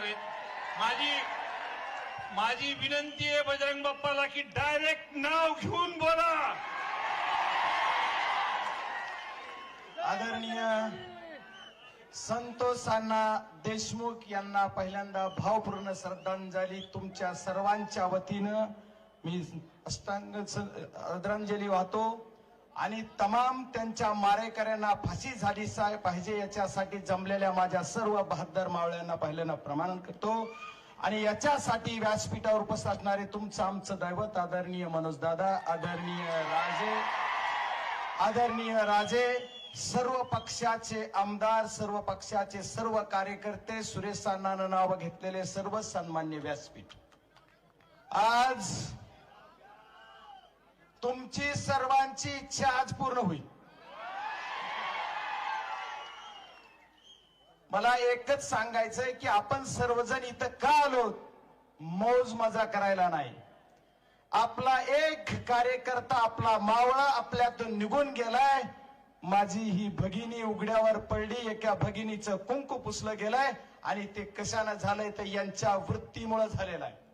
करणार. आहेत माझी माझी विनंती आहे बजरंग बाप्पाला की डायरेक्ट नाव घेऊन बोला. आदरणीय संतोष अण्णा देशमुख यांना पहिल्यांदा भावपूर्ण श्रद्धांजली तुमच्या सर्वांच्या वतीनं. मी अष्टांग आदरांजली वाहतो. आणि तमाम त्यांच्या मारेकऱ्यांना फाशी झाली पाहिजे याच्यासाठी जमलेल्या माझ्या सर्व बहादर मावळ्यांना पहिल्यांदा प्रमाण करतो. आणि याच्यासाठी व्यासपीठावर उपस्थित असणारे तुमचं आमचं दैवत आदरणीय मनोज दादा आदरणीय राजे आदरणीय राजे सर्व पक्षाचे आमदार सर्व पक्षाचे सर्व कार्यकर्ते सुरेश अण्णानं नाव घेतलेले सर्व सन्मान्य व्यासपीठ. आज तुमची सर्वांची इच्छा आज पूर्ण होईल. मला एकच सांगायचंय की आपण सर्वजण इथं का आलो? मौज मजा करायला नाही. आपला एक कार्यकर्ता आपला मावळा आपल्यातून निघून गेलाय. माझी ही भगिनी उघड्यावर पडली एका भगिनीचं कुंकू पुसलं गेलंय आणि ते कशानं झालंय तर यांच्या वृत्तीमुळे झालेलं आहे.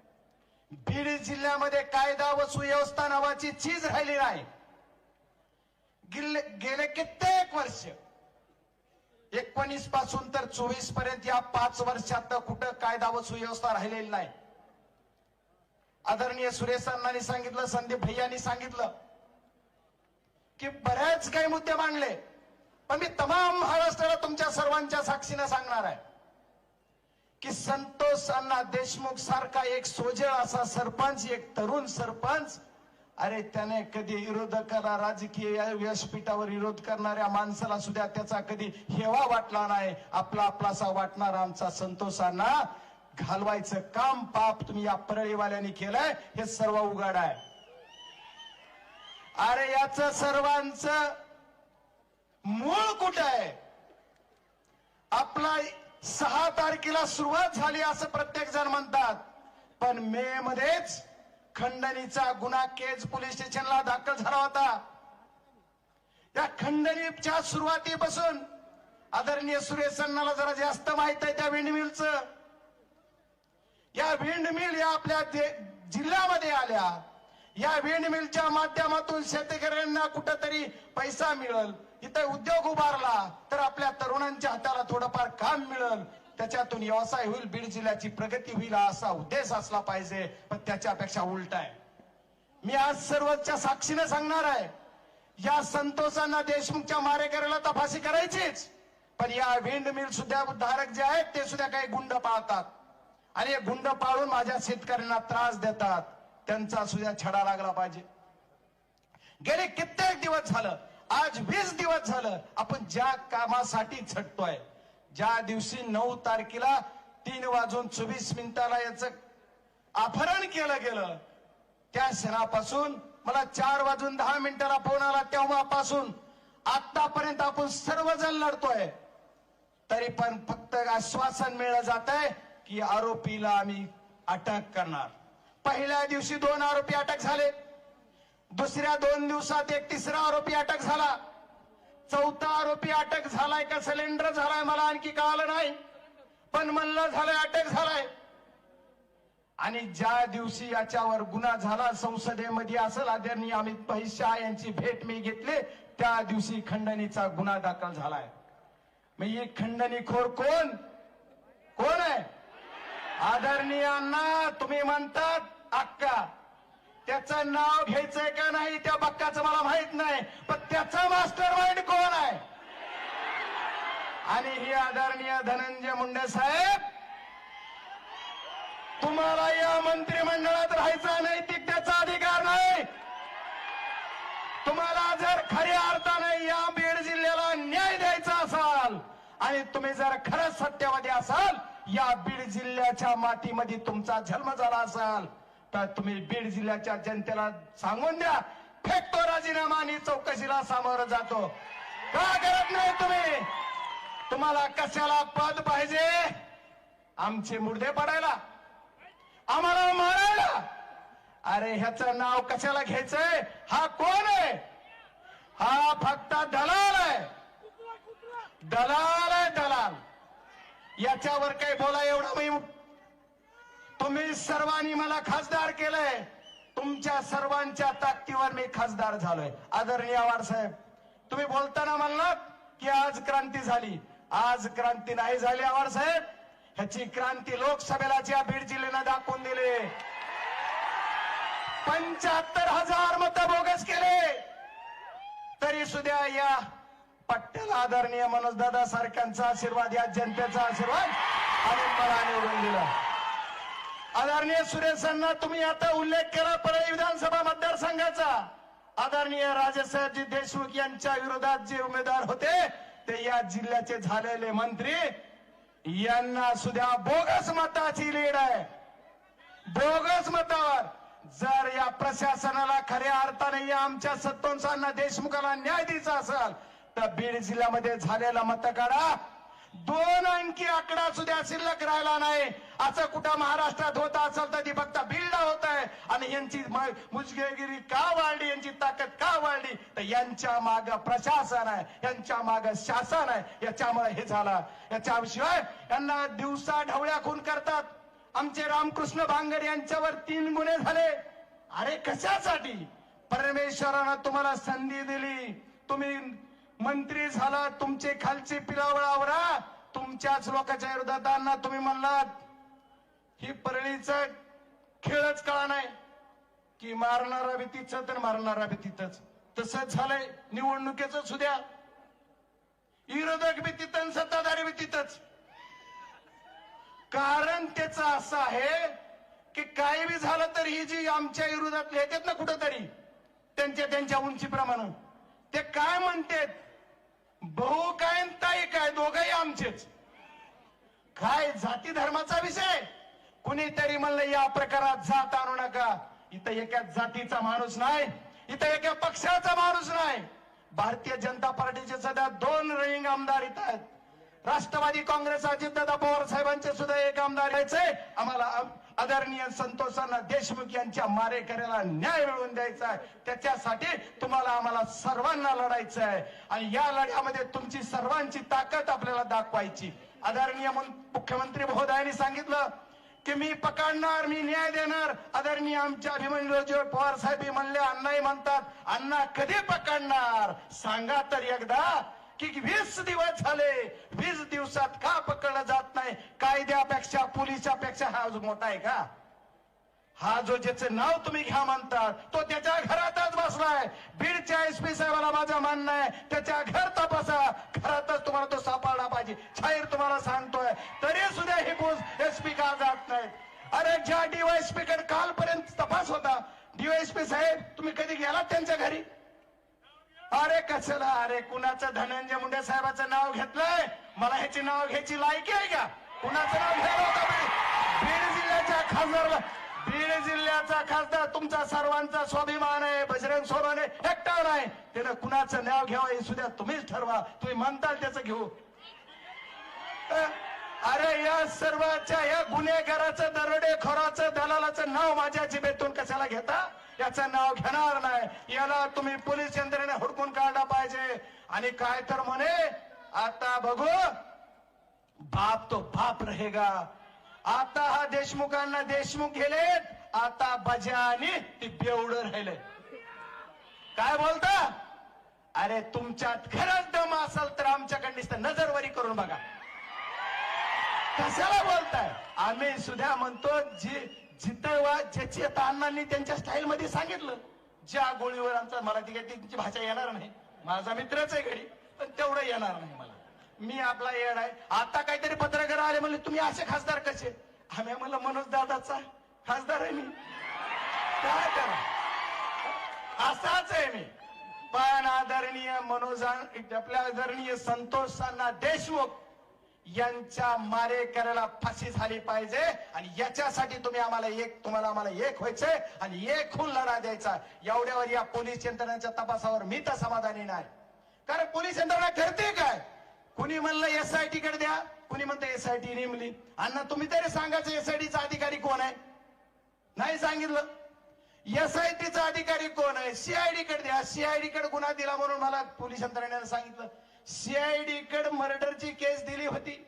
बीड जिल्ह्यामध्ये कायदा व सुव्यवस्था नावाची चीज राहिली नाही. गेले कित्येक वर्ष. एकोणीसपासून तर चोवीसपर्यंत या पाच वर्षात कुठं कायदा व सुव्यवस्था राहिलेली नाही. आदरणीय सुरेश अण्णांनी सांगितलं संदीप भैयानी सांगितलं की बऱ्याच काही मुद्दे मांडले पण मी तमाम महाराष्ट्राला तुमच्या सर्वांच्या साक्षीनं सांगणार आहे. की संतोष अण्णा देशमुख सारखा एक सोजळ असा सरपंच एक तरुण सरपंच. अरे त्याने कधी विरोधकाला राजकीय व्यासपीठावर विरोध करणाऱ्या माणसाला सुद्धा त्याचा कधी हेवा वाटला नाही. आपला आपलासा वाटणारा आमचा संतोषांना घालवायचं काम पाप तुम्ही या परळीवाल्याने केलंय. हे सर्व उघड आहे. अरे याच सर्वांचं मूळ कुठं आहे? आपला सहा तारखेला सुरुवात झाली असं प्रत्येक जण म्हणतात. पण मे मध्येच खंडणीचा गुन्हा केज पोलीस स्टेशनला दाखल झाला होता. या खंडणीच्या सुरुवातीपासून आदरणीय सुरेश अण्णाला जरा जास्त माहीत आहे त्या विंडमिलचं या विंडमिल या आपल्या जिल्ह्यामध्ये आल्या. या विंडमिलच्या माध्यमातून शेतकऱ्यांना कुठंतरी पैसा मिळेल. इथं उद्योग उभारला तर आपल्या तरुणांच्या हाताला थोडंफार काम मिळेल. त्याच्यातून व्यवसाय होईल बीड जिल्ह्याची प्रगती होईल असा उद्देश असला पाहिजे पण त्याच्यापेक्षा उलट आहे. मी आज सर्वच्या साक्षीने सांगणार आहे या संतोषांना देशमुखच्या मारेकऱ्याला तपासी करायचीच पण या विंड मिल सुद्धा धारक जे आहेत ते सुद्धा काही गुंड पाळतात. आणि हे गुंड पाळून माझ्या शेतकऱ्यांना त्रास देतात. त्यांचा सुद्धा छडा लागला पाहिजे. गेले कित्येक दिवस झालं आज वीस दिवस झालं आपण ज्या कामासाठी झटतोय ज्या दिवशी नऊ तारखेला तीन वाजून चोवीस मिनिटाला याचं अपहरण केलं गेलं त्या क्षणापासून मला चार वाजून दहा मिनिटाला फोन आला तेव्हापासून. आतापर्यंत आपण सर्वजण लढतोय. तरी पण फक्त आश्वासन मिळलं जात आहे की आरोपीला आम्ही अटक करणार. पहिल्या दिवशी दोन आरोपी अटक झाले. दुसऱ्या दोन दिवसात एक तिसरा आरोपी अटक झाला. चौथा आरोपी अटक झालाय का? सिलेंडर झालाय मला आणखी कळालं नाही. पण म्हणलं झालंय अटक झालाय. आणि ज्या दिवशी याच्यावर गुन्हा झाला संसदेमध्ये असेल आदरणीय अमित भाई शहा यांची भेट मी घेतली त्या दिवशी खंडणीचा गुन्हा दाखल झालाय. मग ही खंडणीखोर कोण? कोण आहे? आदरणीयांना तुम्ही म्हणतात अक्का. त्याचं नाव घ्यायचंय का नाही त्या बक्काचं मला माहीत नाही पण त्याचा मास्टर माइंड कोण आहे? आणि ही आदरणीय धनंजय मुंडे साहेब तुम्हाला या मंत्रिमंडळात राहायचा नैतिकतेचा अधिकार नाही. तुम्हाला जर खऱ्या अर्थाने या बीड जिल्ह्याला न्याय द्यायचा असाल आणि तुम्ही जर खरंच सत्यवादी असाल या बीड जिल्ह्याच्या मातीमध्ये तुमचा जन्म झाला असाल. तर तुम्ही बीड जिल्ह्याच्या जनतेला सांगून द्या. फेकतो राजीनामा आणि चौकशीला सामोरं जातो. का करत नाही तुम्ही? तुम्हाला कशाला पद पाहिजे? आमचे मुर्दे पडायला. आम्हाला मारायला. अरे ह्याचं नाव कशाला घ्यायचंय? हा कोण आहे? हा फक्त दलाल आहे. दलाल आहे दलाल. याच्यावर काही बोला एवढा मी तुम्ही सर्वांनी मला खासदार केलंय. तुमच्या सर्वांच्या ताकदीवर मी खासदार झालोय. आदरणीय आवार साहेब तुम्ही बोलताना म्हणलात की आज क्रांती झाली. आज क्रांती नाही झाली आवार साहेब. ह्याची क्रांती लोकसभेला ज्या बीड जिल्ह्यानं दाखवून दिले. पंच्याहत्तर हजार मत बोगस केले. तरी सुद्धा या पट्ट्याला आदरणीय मनोज दादा सारख्यांचा आशीर्वाद या जनतेचा आशीर्वाद आणि मला निवडून दिला. आदरणीय सुरेशांना तुम्ही आता उल्लेख केला परळी विधानसभा मतदारसंघाचा. आदरणीय राजेसाहेबजी देशमुख यांच्या विरोधात जे उमेदवार होते ते या जिल्ह्याचे झालेले मंत्री. यांना सुद्धा बोगस मताची लीड आहे. बोगस मतावर जर या प्रशासनाला खऱ्या अर्थाने या आमच्या सत्तोंसांना देशमुखाला न्याय द्यायचा असेल तर बीड जिल्ह्यामध्ये झालेला मतकाडा दोन अंकी आकडा सुद्धा शिल्लक राहिला नाही. असं कुठं महाराष्ट्रात होत असेल तर ती फक्त बीडला होत आहे. आणि यांची मुजगेगिरी का वाढली? यांची ताकद का वाढली? तर यांच्या माग प्रशासन आहे. यांच्या माग शासन आहे. याच्यामुळे हे झालं. याच्याशिवाय यांना दिवसा ढवळ्या खून करतात. आमचे रामकृष्ण भांगर यांच्यावर तीन गुन्हे झाले. अरे कशासाठी? परमेश्वरानं तुम्हाला संधी दिली. तुम्ही मंत्री झाला तुमचे खालचे पिलावळावरा तुमच्याच लोकांच्या विरोधात तुम्ही म्हणलात. ही परळीचा खेळच कळा नाही. की मारणारा बी तर मारणारा बी तिथंच. तसंच झालंय. निवडणुकीच सुद्या. विरोधक बी तिथं आणि सत्ताधारी बी तिथंच. कारण त्याच असं आहे की काही बी झालं तर ही जी आमच्या विरोधात येतात ना कुठंतरी त्यांच्या त्यांच्या उंचीप्रमाणे. ते काय म्हणतात? भाऊ काय ताई काय दोघही आमचेच. काय जाती धर्माचा विषय? कुणीतरी म्हणलं या प्रकारात जात आणू नका. इथं एका जातीचा माणूस नाही इथं एका पक्षाचा माणूस नाही. भारतीय जनता पार्टीचे सध्या दोन रनिंग आमदार इथं आहेत. राष्ट्रवादी काँग्रेस अजितदादा पवार साहेबांचे सुद्धा एक आमदार यायचे. आम्हाला आदरणीय संतोषांना देशमुख यांच्या मारेकऱ्याला न्याय मिळवून द्यायचा आहे. त्याच्यासाठी तुम्हाला आम्हाला सर्वांना लढायचं आहे. आणि या लढ्यामध्ये तुमची सर्वांची ताकद आपल्याला दाखवायची. आदरणीय मुख्यमंत्री महोदयांनी सांगितलं की मी पकडणार मी न्याय देणार. आदरणीय आमच्या अभिमन्यू पवार साहेब हे म्हणले अण्णाही म्हणतात. अण्णा कधी पकडणार? सांगा तर एकदा. की वीस दिवस झाले वीस दिवसात का पकडलं जात नाही? कायद्यापेक्षा पोलिसापेक्षा हा जो मोठा आहे का? हा जो ज्याचं नाव तुम्ही घ्या म्हणतात तो त्याच्या घरातच बसलाय. बीडच्या एस पी साहेबाला माझं म्हणणं आहे त्याच्या घर तपासा. घरातच तुम्हाला तो सापडला पाहिजे. शाहीर तुम्हाला सांगतोय. तरी सुद्धा हे कोण एस पी का जात नाही अरे ज्या डीवायएसपी कडे कालपर्यंत तपास होता. डीवायएसपी साहेब तुम्ही कधी गेलात त्यांच्या घरी? अरे कशाला? अरे कुणाचं धनंजय मुंडे साहेबाचं नाव घेतलंय? मला ह्याची नाव घ्यायची लायकी आहे का? कुणाचं नाव घ्यायला होतं मी? बीड जिल्ह्याच्या खासदारला बीड जिल्ह्याचा खासदार तुमचा सर्वांचा स्वाभिमान आहे बजरंग सोनवणे एकटा नाही. त्यानं कुणाचं नाव घ्यावं हे सुद्धा तुम्हीच ठरवा. तुम्ही म्हणताल त्याचं घेऊ. अरे या सर्वाच्या या गुन्हेगाराचं दरोडेखोराचं दलालाचं नाव माझ्या जिभेतून कशाला घेता? याचं नाव घेणार नाही. याला तुम्ही पोलीस यंत्रणेने हुडकून काढला पाहिजे. आणि काय तर म्हणे आता बघू. बाप तो बाप रहेगा. आता हा देशमुखांना देशमुख गेलेत. आता बजा आणि ती बेवडं राहिले. काय बोलता? अरे तुमच्यात खरंच दम असेल तर आमच्याकडे नुसतं नजरवरी करून बघा. कशाला बोलताय? आम्ही सुद्धा म्हणतो जी जिथं वा ज्याची आता अण्णांनी त्यांच्या स्टाईल मध्ये सांगितलं ज्या गोळीवर आमचा मला ती काही त्यांची भाषा येणार नाही. माझा मित्रच आहे घरी पण तेवढं येणार नाही मला. मी आपला येड आहे. आता काहीतरी पत्रकार आले म्हणले तुम्ही असे खासदार कसे? आम्ही म्हणलं मनोज दादाचा खासदार आहे मी. काय करा? असाच आहे मी. पण आदरणीय मनोज आपल्या आदरणीय संतोषांना देशमुख यांच्या मारे करायला फाशी झाली पाहिजे आणि याच्यासाठी तुम्ही आम्हाला एक तुम्हाला आम्हाला एक व्हायचंय आणि एक होऊन लढा द्यायचा. एवढ्यावर या पोलीस यंत्रणाच्या तपासावर मी तर समाधानी नाही. कारण पोलीस यंत्रणा करते काय? कुणी म्हणलं एस आय टी कडे द्या कुणी म्हणतं एस आय टी नेमली. अण्णा तुम्ही तरी सांगायचं एसआयटीचा अधिकारी कोण आहे? नाही सांगितलं. एस आय टीचा अधिकारी कोण आहे? सीआयडी कडे द्या. सीआयडी कडे गुन्हा दिला म्हणून मला पोलीस यंत्रणेनं सांगितलं. सीआयडी कड मर्डरची केस दिली होती.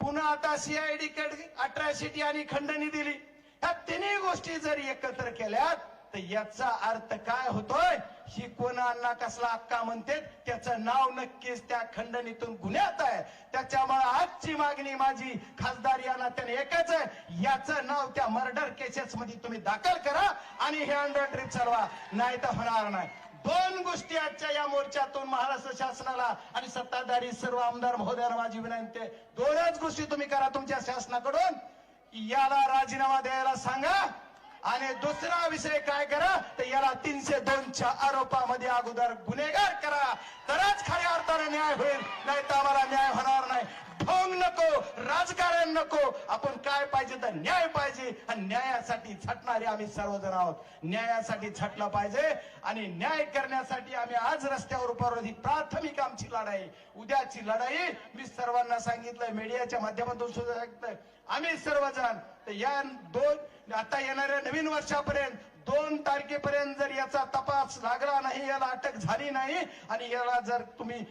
पुन्हा आता सीआयडी कड अट्रॅसिटी आणि खंडणी दिली. ह्या तिन्ही गोष्टी जर एकत्र केल्यात तर याचा अर्थ काय होतोय? ही कोणाला कसला हक्का म्हणते? त्याचं नाव नक्कीच त्या खंडणीतून गुन्ह्यात आहे. त्याच्यामुळे आजची मागणी माझी खासदार या त्याने एकच आहे. याचं नाव त्या मर्डर केसेस मध्ये तुम्ही दाखल करा आणि हे अंडर ट्रीप चालवा. नाही तर होणार नाही. दोन गोष्टी आजच्या या मोर्चातून महाराष्ट्र शासनाला आणि सत्ताधारी सर्व आमदार महोदयांना माझी विनंती आहे. दोनच गोष्टी तुम्ही करा तुमच्या शासनाकडून. याला राजीनामा द्यायला सांगा आणि दुसरा विषय काय करा तर याला तीनशे दोनच्या आरोपामध्ये अगोदर गुन्हेगार करा. तरच खऱ्या अर्थाने न्याय होईल नाही तर आम्हाला न्याय होणार नाही. ढोंग नको राजकारण नको. आपण काय पाहिजे तर न्याय पाहिजे. आणि न्यायासाठी झटणारे आम्ही सर्वजण आहोत. न्यायासाठी झटलं पाहिजे आणि न्याय करण्यासाठी आम्ही आज रस्त्यावर उभारलो ही प्राथमिक आमची लढाई. उद्याची लढाई मी सर्वांना सांगितलं मीडियाच्या माध्यमातून सुद्धा सांगितलं आम्ही सर्वजण या दोन आता येणाऱ्या नवीन वर्षापर्यंत दोन तारखेपर्यंत जर याचा तपास लागला नाही याला अटक झाली नाही आणि याला जर तुम्ही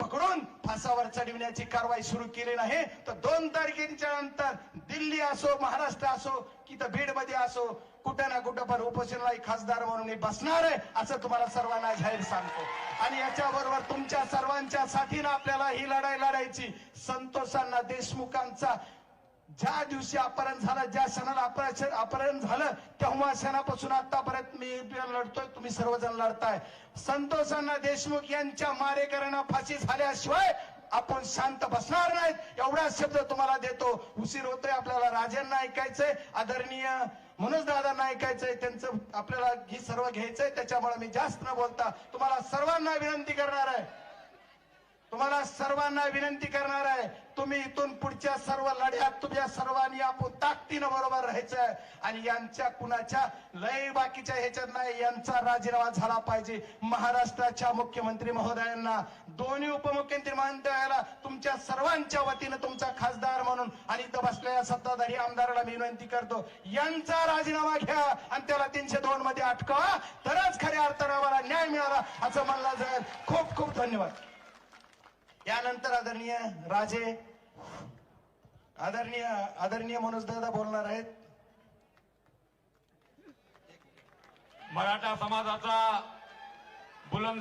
पकडून फासावर चढविण्याची कारवाई सुरू केली नाही तर दोन तारखेच्या नंतर दिल्ली असो महाराष्ट्र असो की तर बीडमध्ये असो कुठं ना कुठं पण उपोषणाला खासदार म्हणून मी बसणार आहे असं तुम्हाला सर्वांना जाहीर सांगतो. आणि याच्याबरोबर तुमच्या सर्वांच्या साथीनं आपल्याला ही लढाई लढायची. संतोषांना देशमुखांचा ज्या दिवशी अपहरण झालं ज्या क्षणाला अपहरण अपहरण झालं तेव्हा क्षणापासून आतापर्यंत मी लढतोय तुम्ही सर्वजण लढताय. संतोषांना देशमुख यांच्या मारेकऱ्यांना फाशी झाल्याशिवाय आपण शांत बसणार नाहीत. एवढा शब्द तुम्हाला देतो. उशीर होतोय आपल्याला राजांना ऐकायचंय आदरणीय मनोज दादांना ऐकायचंय त्यांचं आपल्याला ही सर्व घ्यायचंय त्याच्यामुळे मी जास्त न बोलता तुम्हाला सर्वांना विनंती करणार आहे. तुम्हाला सर्वांना विनंती करणार आहे तुम्ही इथून पुढच्या सर्व लढ्यात तुमच्या सर्वांनी आपण ताकदीनं बरोबर राहायचंय आणि यांच्या कुणाच्या लय बाकीच्या ह्याच्यात नाही यांचा राजीनामा झाला पाहिजे. महाराष्ट्राच्या मुख्यमंत्री महोदयांना दोन्ही उपमुख्यमंत्री महोदयाला तुमच्या सर्वांच्या वतीनं तुमचा खासदार म्हणून आणि इथं बसलेल्या सत्ताधारी आमदाराला मी विनंती करतो यांचा राजीनामा घ्या आणि त्याला तीनशे दोन मध्ये अटकवा तरच खऱ्या अर्थानं आम्हाला न्याय मिळाला असं म्हणलं जाईल. खूप खूप धन्यवाद. यानंतर आदरणीय राजे आदरणीय आदरणीय मनोज दादा बोलणार आहेत. मराठा समाजाचा बुलंद